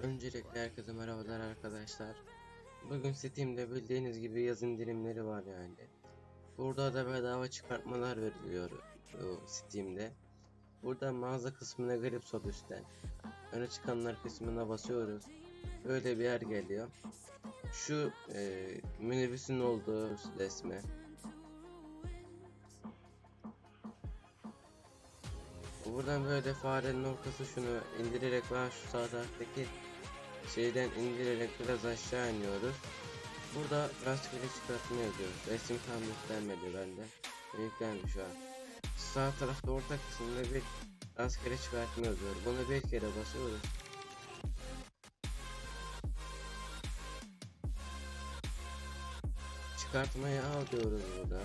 Öncelikle herkese merhabalar arkadaşlar. Bugün Steam'de bildiğiniz gibi yaz indirimleri var yani. Burada da bedava çıkartmalar veriliyor o Steam'de. Burada mağaza kısmına girip sol üstten. Öne çıkanlar kısmına basıyoruz. Böyle bir yer geliyor. Şu e, minibüsün olduğu resme. Buradan böyle farenin ortası şunu indirerek ve şu sağ taraftaki şeyden indirerek biraz aşağı iniyoruz. Burada rastgele çıkartma yazıyor. Resim tam yüklenmedi bende. Yüklenmiş şu an. Sağ tarafta orta kısımda bir rastgele çıkartma yazıyor. Bunu bir kere basıyoruz. Çıkartmayı al diyoruz burada.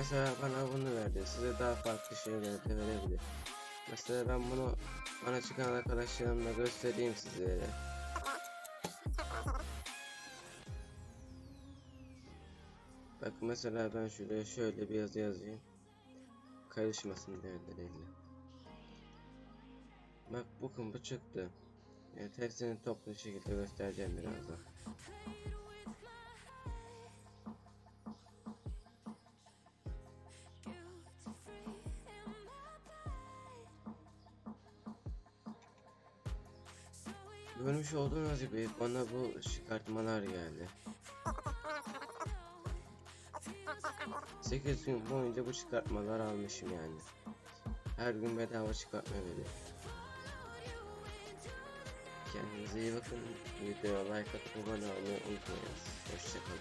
Mesela bana bunu verdi. Size daha farklı şeyler de verebilir. Mesela ben bunu bana çıkan arkadaşlarımla göstereyim sizlere. Bak mesela ben şuraya şöyle bir yazı yazayım. Karışmasın değerleriyle. Bak bu kumbu çıktı. Evet hepsini toplu şekilde göstereceğim birazdan. Görmüş olduğunuz gibi bana bu çıkartmalar geldi. 8 gün boyunca bu çıkartmalar almışım yani. Her gün bedava çıkartma veriyor. Kendinize iyi bakın. Videoya like atıp abone olmayı unutmayınız. Hoşçakalın.